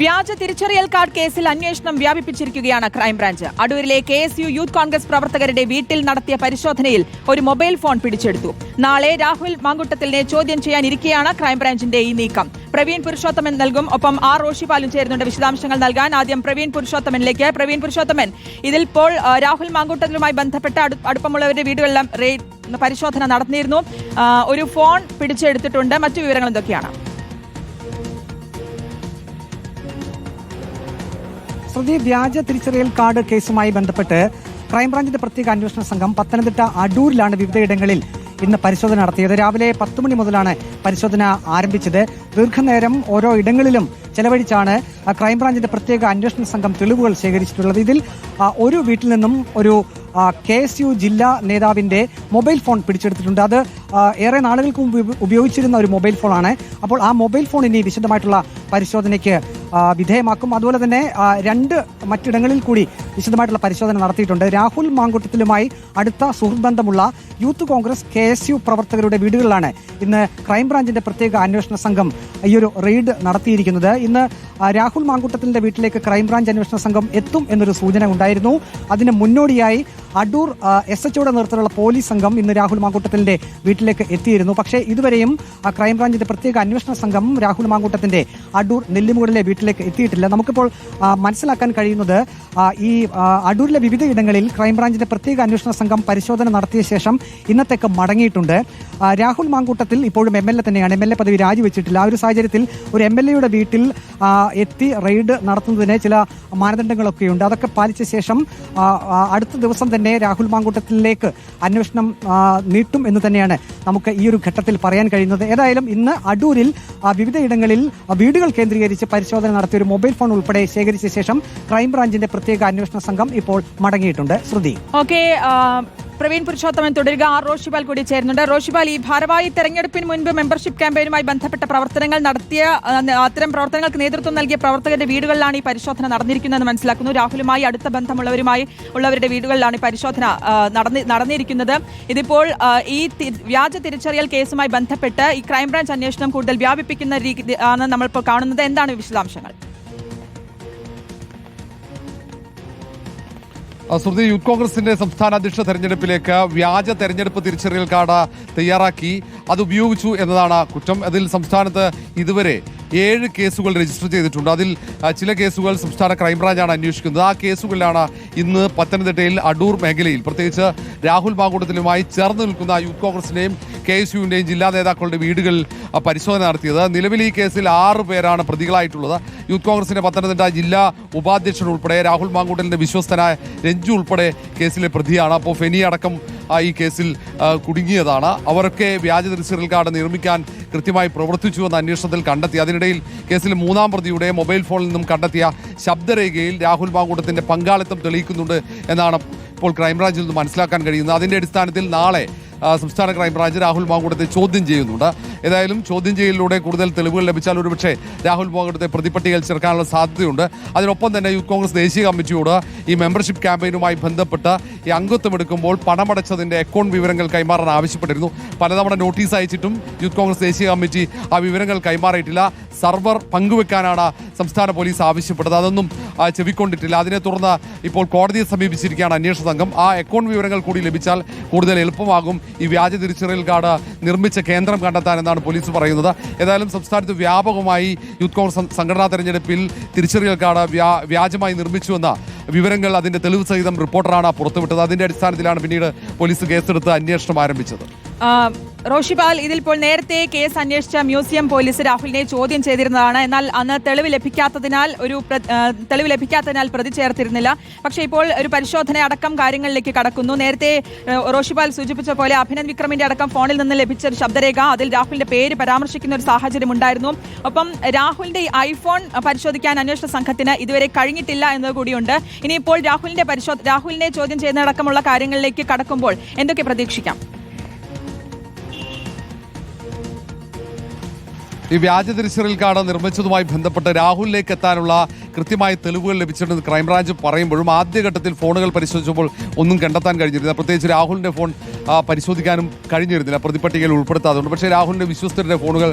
വ്യാജ തിരിച്ചറിയൽ കാർഡ് കേസിൽ അന്വേഷണം വ്യാപിപ്പിച്ചിരിക്കുകയാണ് crime branch. അടൂരിലെ K S U youth Congress പ്രവർത്തകരുടെ വീട്ടിൽ നടത്തിയ പരിശോധനയിൽ ഒരു മൊബൈൽ ഫോൺ പിടിച്ചെടുത്തു. നാളെ രാഹുൽ മാങ്കുട്ടത്തിലിനെ ചോദ്യം ചെയ്യാനിരിക്കെയാണ് ക്രൈംബ്രാഞ്ചിന്റെ ഈ നീക്കം. പ്രവീൺ പുരുഷോത്തമൻ നൽകും. ഒപ്പം ആർ റോഷിപാലും ചേരുന്നുണ്ട്. വിശദാംശങ്ങൾ നൽകാൻ ആദ്യം പ്രവീൺ പുരുഷോത്തമനിലേക്ക്. പ്രവീൺ പുരുഷോത്തമൻ ഇതിൽ ഇപ്പോൾ രാഹുൽ മാങ്കൂട്ടത്തിലുമായി ബന്ധപ്പെട്ട അടുപ്പമുള്ളവരുടെ വീടുകളിലും പരിശോധന നടന്നിരുന്നു. ഒരു ഫോൺ പിടിച്ചെടുത്തിട്ടുണ്ട്. മറ്റു വിവരങ്ങൾ എന്തൊക്കെയാണ്? ശ്രുതി വ്യാജ തിരിച്ചറിയൽ കാർഡ് കേസുമായി ബന്ധപ്പെട്ട് ക്രൈംബ്രാഞ്ചിന്റെ പ്രത്യേക അന്വേഷണ സംഘം പത്തനംതിട്ട അടൂരിലാണ് വിവിധയിടങ്ങളിൽ ഇന്ന് പരിശോധന നടത്തിയത്. രാവിലെ പത്ത് മണി മുതലാണ് പരിശോധന ആരംഭിച്ചത്. ദീർഘനേരം ഓരോ ഇടങ്ങളിലും ചെലവഴിച്ചാണ് ക്രൈംബ്രാഞ്ചിന്റെ പ്രത്യേക അന്വേഷണ സംഘം തെളിവുകൾ ശേഖരിച്ചിട്ടുള്ളത്. ഇതിൽ ഒരു വീട്ടിൽ നിന്നും ഒരു കെ എസ് യു ജില്ലാ നേതാവിന്റെ മൊബൈൽ ഫോൺ പിടിച്ചെടുത്തിട്ടുണ്ട്. അത് ഏറെ നാളുകൾക്ക് മുമ്പ് ഉപയോഗിച്ചിരുന്ന ഒരു മൊബൈൽ ഫോണാണ്. അപ്പോൾ ആ മൊബൈൽ ഫോൺ ഇനി വിശദമായിട്ടുള്ള പരിശോധനയ്ക്ക് വിധേയമാക്കും. അതുപോലെ തന്നെ രണ്ട് മറ്റിടങ്ങളിൽ കൂടി വിശദമായിട്ടുള്ള പരിശോധന നടത്തിയിട്ടുണ്ട്. രാഹുൽ മാങ്കുട്ടത്തിലുമായി അടുത്ത സുഹൃത്ത് ബന്ധമുള്ള youth Congress K S U പ്രവർത്തകരുടെ വീടുകളിലാണ് ഇന്ന് ക്രൈംബ്രാഞ്ചിന്റെ പ്രത്യേക അന്വേഷണ സംഘം ഈ ഒരു റെയ്ഡ് നടത്തിയിരിക്കുന്നത്. ഇന്ന് രാഹുൽ മാങ്കുട്ടത്തിന്റെ വീട്ടിലേക്ക് ക്രൈംബ്രാഞ്ച് അന്വേഷണ സംഘം എത്തും എന്നൊരു സൂചന ഉണ്ടായിരുന്നു. അതിന് മുന്നോടിയായി അടൂർ എസ് എച്ച്ഒയുടെ നേതൃത്വത്തിലുള്ള പോലീസ് സംഘം ഇന്ന് രാഹുൽ മാങ്കൂട്ടത്തിന്റെ വീട്ടിലേക്ക് എത്തിയിരുന്നു. പക്ഷേ ഇതുവരെയും ക്രൈംബ്രാഞ്ചിന്റെ പ്രത്യേക അന്വേഷണ സംഘം രാഹുൽ മാങ്കൂട്ടത്തിന്റെ അടൂർ നെല്ലിമുകളിലെ വീട്ടിലേക്ക് എത്തിയിട്ടില്ല. നമുക്കിപ്പോൾ മനസ്സിലാക്കാൻ കഴിയുന്നത് ഈ അടൂരിലെ വിവിധ ഇടങ്ങളിൽ ക്രൈംബ്രാഞ്ചിന്റെ പ്രത്യേക അന്വേഷണ സംഘം പരിശോധന നടത്തിയ ശേഷം ഇന്നത്തേക്ക് മടങ്ങിയിട്ടുണ്ട്. രാഹുൽ മാങ്കൂട്ടത്തിൽ ഇപ്പോഴും എം എൽ എ തന്നെയാണ്. എം എൽ എ പദവി രാജിവെച്ചിട്ടില്ല. ആ ഒരു സാഹചര്യത്തിൽ ഒരു എം എൽ എയുടെ വീട്ടിൽ എത്തി റെയ്ഡ് നടത്തുന്നതിന് ചില മാനദണ്ഡങ്ങളൊക്കെയുണ്ട്. അതൊക്കെ പാലിച്ച ശേഷം അടുത്ത ദിവസം തന്നെ രാഹുൽ മാങ്കൂട്ടത്തിലേക്ക് അന്വേഷണം നീട്ടും എന്ന് തന്നെയാണ് നമുക്ക് ഈ ഒരു ഘട്ടത്തിൽ പറയാൻ കഴിയുന്നത്. ഏതായാലും ഇന്ന് അടൂരിൽ വിവിധയിടങ്ങളിൽ വീടുകൾ കേന്ദ്രീകരിച്ച് പരിശോധന നടത്തിയ ഒരു മൊബൈൽ ഫോൺ ഉൾപ്പെടെ ശേഖരിച്ച ശേഷം ക്രൈംബ്രാഞ്ചിന്റെ പ്രത്യേക അന്വേഷണ സംഘം ഇപ്പോൾ മടങ്ങിയിട്ടുണ്ട്. ശ്രുതി. ഓക്കെ പ്രവീൺ പുരുഷോത്തമൻ തുടരുക. ആർ റോഷിപാൽ കൂടി ചേരുന്നുണ്ട്. റോഷിപാൽ ഈ ഭാരവാഹി തെരഞ്ഞെടുപ്പിന് മുൻപ് മെമ്പർഷിപ്പ് ക്യാമ്പയിനുമായി ബന്ധപ്പെട്ട പ്രവർത്തനങ്ങൾ നടത്തിയ അത്തരം പ്രവർത്തനങ്ങൾക്ക് നേതൃത്വം നൽകിയ പ്രവർത്തകരുടെ വീടുകളിലാണ് ഈ പരിശോധന നടന്നിരിക്കുന്നതെന്ന് മനസ്സിലാക്കുന്നു. രാഹുലുമായി അടുത്ത ബന്ധമുള്ളവരുമായി ഉള്ളവരുടെ വീടുകളിലാണ് ഈ പരിശോധന നടന്നിരിക്കുന്നത്. ഇതിപ്പോൾ ഈ വ്യാജ തിരിച്ചറിയൽ കേസുമായി ബന്ധപ്പെട്ട് ഈ ക്രൈംബ്രാഞ്ച് അന്വേഷണം കൂടുതൽ വ്യാപിപ്പിക്കുന്ന രീതി ആണ് നമ്മളിപ്പോൾ കാണുന്നത്. എന്താണ് വിശദാംശങ്ങൾ? ശ്രുതി യൂത്ത് കോൺഗ്രസിന്റെ സംസ്ഥാന അധ്യക്ഷ തെരഞ്ഞെടുപ്പിലേക്ക് വ്യാജ തെരഞ്ഞെടുപ്പ് തിരിച്ചറിയൽ കാർഡ് തയ്യാറാക്കി. അത് ഉപയോഗിച്ചു എന്നതാണ് കുറ്റം. അതിൽ സംസ്ഥാനത്ത് ഇതുവരെ ഏഴ് കേസുകൾ രജിസ്റ്റർ ചെയ്തിട്ടുണ്ട്. അതിൽ ചില കേസുകൾ സംസ്ഥാന ക്രൈംബ്രാഞ്ചാണ് അന്വേഷിക്കുന്നത്. ആ കേസുകളിലാണ് ഇന്ന് പത്തനംതിട്ടയിൽ അടൂർ മേഖലയിൽ പ്രത്യേകിച്ച് രാഹുൽ മാങ്കൂട്ടത്തിലുമായി ചേർന്ന് നിൽക്കുന്ന യൂത്ത് കോൺഗ്രസിന്റെയും കെ എസ് യുവിന്റെയും ജില്ലാ നേതാക്കളുടെ വീടുകൾ പരിശോധന നടത്തിയത്. നിലവിൽ ഈ കേസിൽ ആറ് പേരാണ് പ്രതികളായിട്ടുള്ളത്. യൂത്ത് കോൺഗ്രസിന്റെ പത്തനംതിട്ട ജില്ലാ ഉപാധ്യക്ഷൻ ഉൾപ്പെടെ രാഹുൽ മാങ്കൂട്ടലിന്റെ വിശ്വസ്തനായ രഞ്ജു ഉൾപ്പെടെ കേസിലെ പ്രതിയാണ്. അപ്പോൾ ഫെനി അടക്കം ഈ കേസിൽ കുടുങ്ങിയതാണ്. അവരൊക്കെ വ്യാജ തിരിച്ചറിയൽ കാർഡ് നിർമ്മിക്കാൻ കൃത്യമായി പ്രവർത്തിച്ചുവെന്ന് അന്വേഷണത്തിൽ കണ്ടെത്തി. അതിനിടയിൽ കേസിൽ മൂന്നാം പ്രതിയുടെ മൊബൈൽ ഫോണിൽ നിന്നും കണ്ടെത്തിയ ശബ്ദരേഖയിൽ രാഹുൽ മാങ്കൂട്ടത്തിന്റെ പങ്കാളിത്തം തെളിയിക്കുന്നുണ്ട് എന്നാണ് ഇപ്പോൾ ക്രൈംബ്രാഞ്ചിൽ നിന്ന് മനസ്സിലാക്കാൻ കഴിയുന്നത്. അതിന്റെ അടിസ്ഥാനത്തിൽ നാളെ സംസ്ഥാന ക്രൈംബ്രാഞ്ച് രാഹുൽ മാങ്കൂട്ടത്തെ ചോദ്യം ചെയ്യുന്നുണ്ട്. ഏതായാലും ചോദ്യം ചെയ്യലിലൂടെ കൂടുതൽ തെളിവുകൾ ലഭിച്ചാൽ ഒരുപക്ഷെ രാഹുൽ മാങ്കൂട്ടത്തെ പ്രതിപട്ടികയിൽ ചേർക്കാനുള്ള സാധ്യതയുണ്ട്. അതിനൊപ്പം തന്നെ യൂത്ത് കോൺഗ്രസ് ദേശീയ കമ്മിറ്റിയോട് ഈ മെമ്പർഷിപ്പ് ക്യാമ്പയിനുമായി ബന്ധപ്പെട്ട് ഈ അംഗത്വമെടുക്കുമ്പോൾ പണമടച്ചതിന്റെ അക്കൗണ്ട് വിവരങ്ങൾ കൈമാറാൻ ആവശ്യപ്പെട്ടിരുന്നു. പലതവണ നോട്ടീസ് അയച്ചിട്ടും യൂത്ത് കോൺഗ്രസ് ദേശീയ കമ്മിറ്റി ആ വിവരങ്ങൾ കൈമാറിയിട്ടില്ല. സർവർ പങ്കുവെക്കാനാണ് സംസ്ഥാന പോലീസ് ആവശ്യപ്പെട്ടത്. അതൊന്നും ചെവിക്കൊണ്ടിട്ടില്ല. അതിനെ തുടർന്ന് ഇപ്പോൾ കോടതിയെ സമീപിച്ചിരിക്കുകയാണ് അന്വേഷണ സംഘം. ആ അക്കൗണ്ട് വിവരങ്ങൾ കൂടി ലഭിച്ചാൽ കൂടുതൽ എളുപ്പമാകും. ഈ വ്യാജ തിരിച്ചറിയൽ കാർഡ് നിർമ്മിച്ച കേന്ദ്രം കണ്ടെത്താൻ എന്നാണ് പോലീസ് പറയുന്നത്. ഏതായാലും സംസ്ഥാനത്ത് വ്യാപകമായി യൂത്ത് കോൺഗ്രസ് സംഘടനാ തെരഞ്ഞെടുപ്പിൽ തിരിച്ചറിയൽ കാർഡ് വ്യാ വ്യാജമായി നിർമ്മിച്ചുവെന്ന വിവരങ്ങൾ അതിന്റെ തെളിവ് സഹിതം റിപ്പോർട്ടറാണ് പുറത്തുവിട്ടത്. അതിന്റെ അടിസ്ഥാനത്തിലാണ് പിന്നീട് പോലീസ് കേസെടുത്ത് അന്വേഷണം ആരംഭിച്ചത്. റോഷിപാൽ ഇതിലിപ്പോൾ നേരത്തെ കേസ് അന്വേഷിച്ച മ്യൂസിയം പോലീസ് രാഹുലിനെ ചോദ്യം ചെയ്തിരുന്നതാണ്. എന്നാൽ അന്ന് തെളിവ് ലഭിക്കാത്തതിനാൽ ഒരു തെളിവ് ലഭിക്കാത്തതിനാൽ പ്രതി ചേർത്തിരുന്നില്ല. പക്ഷേ ഇപ്പോൾ ഒരു പരിശോധന അടക്കം കാര്യങ്ങളിലേക്ക് കടക്കുന്നു. നേരത്തെ റോഷിപാൽ സൂചിപ്പിച്ച പോലെ അഭിനന്ദ് വിക്രമിന്റെ അടക്കം ഫോണിൽ നിന്ന് ലഭിച്ച ഒരു ശബ്ദരേഖ അതിൽ രാഹുലിന്റെ പേര് പരാമർശിക്കുന്ന ഒരു സാഹചര്യം ഉണ്ടായിരുന്നു. ഒപ്പം രാഹുലിന്റെ ഐഫോൺ പരിശോധിക്കാൻ അന്വേഷണ സംഘത്തിന് ഇതുവരെ കഴിഞ്ഞിട്ടില്ല എന്നത് കൂടിയുണ്ട്. ഇനിയിപ്പോൾ രാഹുലിന്റെ പരിശോധ രാഹുലിനെ ചോദ്യം ചെയ്യുന്നതടക്കമുള്ള കാര്യങ്ങളിലേക്ക് കടക്കുമ്പോൾ എന്തൊക്കെ പ്രതീക്ഷിക്കാം? ഈ വ്യാജ തിരിച്ചറിയൽ കാർഡ് നിർമ്മിച്ചതുമായി ബന്ധപ്പെട്ട് രാഹുലിലേക്ക് എത്താനുള്ള കൃത്യമായ തെളിവുകൾ ലഭിച്ചിട്ടുണ്ടെന്ന് ക്രൈംബ്രാഞ്ച് പറയുമ്പോഴും ആദ്യഘട്ടത്തിൽ ഫോണുകൾ പരിശോധിച്ചപ്പോൾ ഒന്നും കണ്ടെത്താൻ കഴിഞ്ഞിരുന്നില്ല. പ്രത്യേകിച്ച് രാഹുലിന്റെ ഫോൺ പരിശോധിക്കാനും കഴിഞ്ഞിരുന്നില്ല. പ്രതിപട്ടികയിൽ ഉൾപ്പെടുത്താതുകൊണ്ട് പക്ഷേ രാഹുലിന്റെ വിശ്വസ്തരുടെ ഫോണുകൾ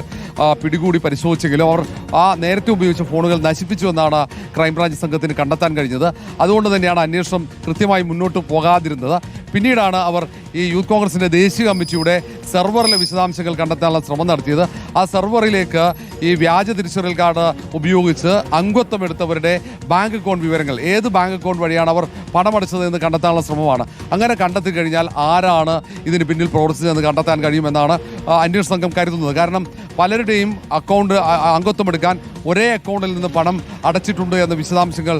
പിടികൂടി പരിശോധിച്ചെങ്കിലും അവർ ആ നേരത്തെ ഉപയോഗിച്ച ഫോണുകൾ നശിപ്പിച്ചു എന്നാണ് ക്രൈംബ്രാഞ്ച് സംഘത്തിന് കണ്ടെത്താൻ കഴിഞ്ഞത്. അതുകൊണ്ട് തന്നെയാണ് അന്വേഷണം കൃത്യമായി മുന്നോട്ട് പോകാതിരുന്നത്. പിന്നീടാണ് അവർ ഈ യൂത്ത് കോൺഗ്രസിന്റെ ദേശീയ കമ്മിറ്റിയുടെ സെർവറിലെ വിശദാംശങ്ങൾ കണ്ടെത്താനുള്ള ശ്രമം നടത്തിയത്. ആ സെർവറിലേക്ക് ഈ വ്യാജ തിരിച്ചറിയൽ കാർഡ് ഉപയോഗിച്ച് അംഗത്വം എടുത്തവരുടെ ബാങ്ക് അക്കൗണ്ട് വിവരങ്ങൾ ഏത് ബാങ്ക് അക്കൗണ്ട് വഴിയാണ് അവർ പണമടച്ചത് എന്ന് കണ്ടെത്താനുള്ള ശ്രമമാണ്. അങ്ങനെ കണ്ടെത്തി കഴിഞ്ഞാൽ ആരാണ് ഇതിന് പിന്നിൽ പ്രവർത്തിച്ചതെന്ന് കണ്ടെത്താൻ കഴിയുമെന്നാണ് അന്വേഷണ സംഘം കരുതുന്നത്. കാരണം പലരുടെയും അക്കൗണ്ട് അംഗത്വം എടുക്കാൻ ഒരേ അക്കൗണ്ടിൽ നിന്ന് പണം അടച്ചിട്ടുണ്ട് എന്ന വിശദാംശങ്ങൾ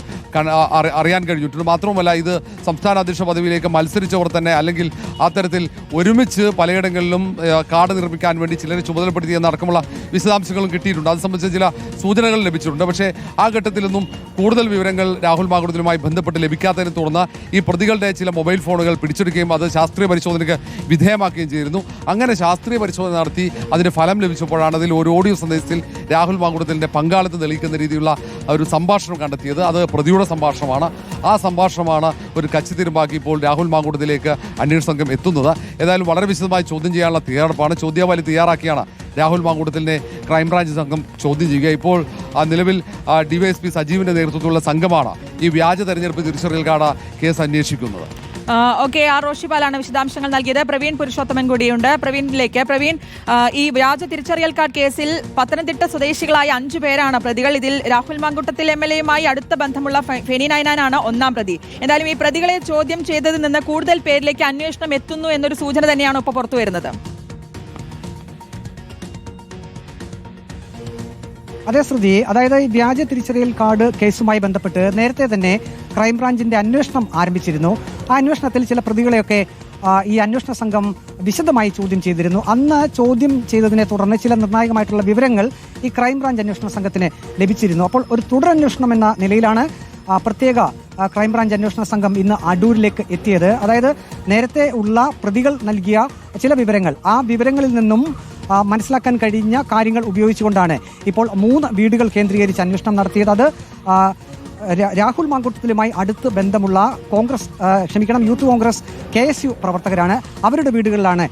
അറിയാൻ കഴിഞ്ഞിട്ടുണ്ട്. മാത്രവുമല്ല ഇത് സംസ്ഥാന അധ്യക്ഷ പദവിയിലേക്ക് മത്സരിച്ചവർ തന്നെ അല്ലെങ്കിൽ അത്തരത്തിൽ ഒരുമിച്ച് പലയിടങ്ങളിലും കാർഡ് നിർമ്മിക്കാൻ വേണ്ടി ചിലരെ ചുമതലപ്പെടുത്തിയെന്ന് അടക്കമുള്ള വിശദാംശങ്ങളും കിട്ടിയിട്ടുണ്ട്. അത് സംബന്ധിച്ച് ചില സൂചനകൾ ലഭിച്ചിട്ടുണ്ട്. പക്ഷേ ആ ഘട്ടത്തിലൊന്നും കൂടുതൽ വിവരങ്ങൾ രാഹുൽ മാങ്കുടത്തിലുമായി ബന്ധപ്പെട്ട് ലഭിക്കാത്തതിനെ തുടർന്ന് ഈ പ്രതികളുടെ ചില മൊബൈൽ ഫോണുകൾ പിടിച്ചെടുക്കുകയും അത് ശാസ്ത്രീയ പരിശോധനയ്ക്ക് വിധേയമാക്കുകയും ചെയ്തിരുന്നു. അങ്ങനെ ശാസ്ത്രീയ പരിശോധന നടത്തി അതിന് ഫലം ലഭിച്ചപ്പോഴാണ് അതിൽ ഒരു ഓഡിയോ സന്ദേശത്തിൽ രാഹുൽ മാങ്കുടത്തിലിന്റെ പങ്കാളിത്തം തെളിയിക്കുന്ന രീതിയിലുള്ള ഒരു സംഭാഷണം കണ്ടെത്തിയത്. അത് പ്രതിയുടെ സംഭാഷണമാണ്. ആ സംഭാഷണമാണ് ഒരു കച്ചി തീരുമ്പാക്കി ഇപ്പോൾ രാഹുൽ മാങ്കുടത്തിലേക്ക് അന്വേഷണ സംഘം എത്തുന്നത്. ഏതായാലും വളരെ വിശദമായി ചോദ്യം ചെയ്യാനുള്ള തയ്യാറെടുപ്പാണ്. ചോദ്യാവലി തയ്യാറാക്കിയാണ് രാഹുൽ മാങ്കൂട്ടത്തിലിനെ ക്രൈംബ്രാഞ്ച് സംഘം ചോദ്യം ചെയ്യുക. ഇപ്പോൾ നിലവിൽ ഡിവൈഎസ്പി സജീവിന്റെ നേതൃത്വത്തിലുള്ള സംഘമാണ് ഈ വ്യാജ തെരഞ്ഞെടുപ്പ് തിരിച്ചറിയൽ കാർഡ് കേസ് അന്വേഷിക്കുന്നത്. ഓക്കെ ആർ റോഷിപാലാണ് വിശദാംശങ്ങൾ നൽകിയത്. പ്രവീൺ പുരുഷോത്തമൻ കൂടിയുണ്ട്. പ്രവീണിലേക്ക്. പ്രവീൺ ഈ വ്യാജ തിരിച്ചറിയൽ കാർഡ് കേസിൽ പത്തനംതിട്ട സ്വദേശികളായ അഞ്ചു പേരാണ് പ്രതികൾ. ഇതിൽ രാഹുൽ മാങ്കുട്ടത്തിൽ എം എൽ എയുമായി അടുത്ത ബന്ധമുള്ള ഫെനി നയനാനാണ് ഒന്നാം പ്രതി. എന്തായാലും ഈ പ്രതികളെ ചോദ്യം ചെയ്തതിൽ നിന്ന് കൂടുതൽ പേരിലേക്ക് അന്വേഷണം എത്തുന്നു എന്നൊരു സൂചന തന്നെയാണ് ഇപ്പോൾ പുറത്തു അതേ ശ്രുതി അതായത് ഈ വ്യാജ തിരിച്ചറിയൽ കാർഡ് കേസുമായി ബന്ധപ്പെട്ട് നേരത്തെ തന്നെ ക്രൈംബ്രാഞ്ചിന്റെ അന്വേഷണം ആരംഭിച്ചിരുന്നു. ആ അന്വേഷണത്തിൽ ചില പ്രതികളെയൊക്കെ ഈ അന്വേഷണ സംഘം വിശദമായി ചോദ്യം ചെയ്തിരുന്നു. അന്ന് ചോദ്യം ചെയ്തതിനെ തുടർന്ന് ചില നിർണായകമായിട്ടുള്ള വിവരങ്ങൾ ഈ ക്രൈംബ്രാഞ്ച് അന്വേഷണ സംഘത്തിന് ലഭിച്ചിരുന്നു. അപ്പോൾ ഒരു തുടരന്വേഷണം എന്ന നിലയിലാണ് പ്രത്യേക ക്രൈംബ്രാഞ്ച് അന്വേഷണ സംഘം ഇന്ന് അടൂരിലേക്ക് എത്തിയത്. അതായത് നേരത്തെ ഉള്ള പ്രതികൾ നൽകിയ ചില വിവരങ്ങൾ. ആ വിവരങ്ങളിൽ നിന്നും മനസ്സിലാക്കാൻ കഴിഞ്ഞ കാര്യങ്ങൾ ഉപയോഗിച്ചുകൊണ്ടാണ് ഇപ്പോൾ മൂന്ന് വീടുകൾ കേന്ദ്രീകരിച്ച് അന്വേഷണം നടത്തിയത്. അത് രാഹുൽ മാങ്കുട്ടത്തിലുമായി അടുത്ത് ബന്ധമുള്ള കോൺഗ്രസ് ക്ഷമിക്കണം youth Congress K S U പ്രവർത്തകരാണ് അവരുടെ വീടുകളിലാണ്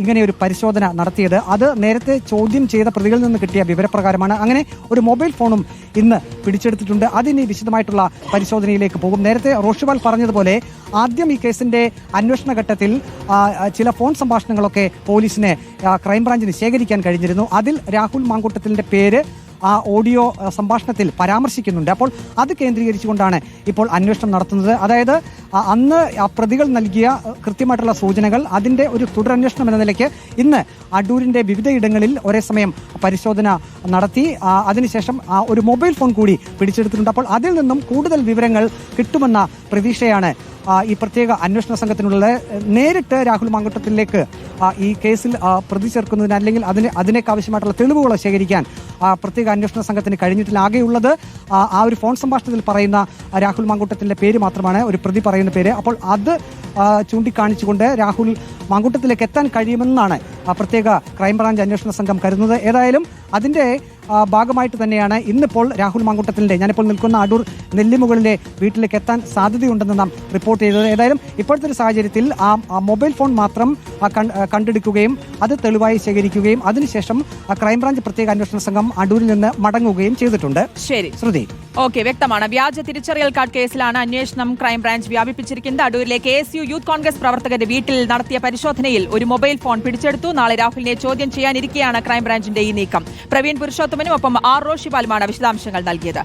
ഇങ്ങനെ ഒരു പരിശോധന നടത്തിയത്. അത് നേരത്തെ ചോദ്യം ചെയ്ത പ്രതികളിൽ നിന്ന് കിട്ടിയ വിവരപ്രകാരമാണ്. അങ്ങനെ ഒരു മൊബൈൽ ഫോണും ഇന്ന് പിടിച്ചെടുത്തിട്ടുണ്ട്. അതിനി വിശദമായിട്ടുള്ള പരിശോധനയിലേക്ക് പോകും. നേരത്തെ റോഷിവാൽ പറഞ്ഞതുപോലെ ആദ്യം ഈ കേസിന്റെ അന്വേഷണ ഘട്ടത്തിൽ ചില ഫോൺ സംഭാഷണങ്ങളൊക്കെ പോലീസിനെ ക്രൈംബ്രാഞ്ചിന് ശേഖരിക്കാൻ കഴിഞ്ഞിരുന്നു. അതിൽ രാഹുൽ മാങ്കൂട്ടത്തിലിന്റെ പേര് ആ ഓഡിയോ സംഭാഷണത്തിൽ പരാമർശിക്കുന്നുണ്ട്. അപ്പോൾ അത് കേന്ദ്രീകരിച്ചുകൊണ്ടാണ് ഇപ്പോൾ അന്വേഷണം നടത്തുന്നത്. അതായത് അന്ന് പ്രതികൾ നൽകിയ കൃത്യമായിട്ടുള്ള സൂചനകൾ അതിന്റെ ഒരു തുടരന്വേഷണം എന്ന നിലയ്ക്ക് ഇന്ന് അടൂരിന്റെ വിവിധയിടങ്ങളിൽ ഒരേ സമയം പരിശോധന നടത്തി. അതിനുശേഷം ഒരു മൊബൈൽ ഫോൺ കൂടി പിടിച്ചെടുത്തിട്ടുണ്ട്. അപ്പോൾ അതിൽ നിന്നും കൂടുതൽ വിവരങ്ങൾ കിട്ടുമെന്ന പ്രതീക്ഷയാണ് ഈ പ്രത്യേക അന്വേഷണ സംഘത്തിനുള്ള നേരിട്ട് രാഹുൽ മാങ്കുട്ടത്തിലേക്ക് ഈ കേസിൽ പ്രതി ചേർക്കുന്നതിന് അല്ലെങ്കിൽ അതിന് അതിനേക്ക് ആവശ്യമായിട്ടുള്ള തെളിവുകൾ ശേഖരിക്കാൻ പ്രത്യേക അന്വേഷണ സംഘത്തിന് കഴിഞ്ഞിട്ടില്ല. ആകെയുള്ളത് ആ, ഒരു ഫോൺ സംഭാഷണത്തിൽ പറയുന്ന രാഹുൽ മാങ്കുട്ടത്തിന്റെ പേര് മാത്രമാണ് ഒരു പ്രതി പറയുന്ന പേര്. അപ്പോൾ അത് ചൂണ്ടിക്കാണിച്ചുകൊണ്ട് രാഹുൽ മാങ്കുട്ടത്തിലേക്ക് എത്താൻ കഴിയുമെന്നാണ് പ്രത്യേക ക്രൈംബ്രാഞ്ച് അന്വേഷണ സംഘം കരുതുന്നത്. ഏതായാലും അതിന്റെ ആ, ഭാഗമായിട്ട് തന്നെയാണ് ഇന്നിപ്പോൾ രാഹുൽ മാങ്കുട്ടത്തിന്റെ ഞാനിപ്പോൾ നിൽക്കുന്ന അടൂർ നെല്ലിമുകളിലെ വീട്ടിലേക്ക് എത്താൻ സാധ്യതയുണ്ടെന്ന് നാം റിപ്പോർട്ട് ചെയ്തത്. ഏതായാലും ഇപ്പോഴത്തെ ഒരു സാഹചര്യത്തിൽ ആ മൊബൈൽ ഫോൺ മാത്രം കണ്ടെടുക്കുകയും അത് തെളിവായി ശേഖരിക്കുകയും അതിനുശേഷം ക്രൈംബ്രാഞ്ച് പ്രത്യേക അന്വേഷണ സംഘം അടൂരിൽ നിന്ന് മടങ്ങുകയും ചെയ്തിട്ടുണ്ട്. ശരി. ശ്രുതി. ഓക്കെ വ്യക്തമാണ്. വ്യാജ തിരിച്ചറിയൽ കാർഡ് കേസിലാണ് അന്വേഷണം ക്രൈംബ്രാഞ്ച് വ്യാപിപ്പിച്ചിരിക്കുന്നത്. അടൂരിലെ K S U youth Congress പ്രവർത്തകന്റെ വീട്ടിൽ നടത്തിയ പരിശോധനയിൽ ഒരു മൊബൈൽ ഫോൺ പിടിച്ചെടുത്തു. നാളെ രാഹുലിനെ ചോദ്യം ചെയ്യാനിരിക്കെയാണ് ക്രൈംബ്രാഞ്ചിന്റെ ഈ നീക്കം. പ്രവീൺ പുരുഷോത്തമനും ഒപ്പം ആർ റോഷിപാലുമാണ് വിശദാംശങ്ങൾ നൽകിയത്.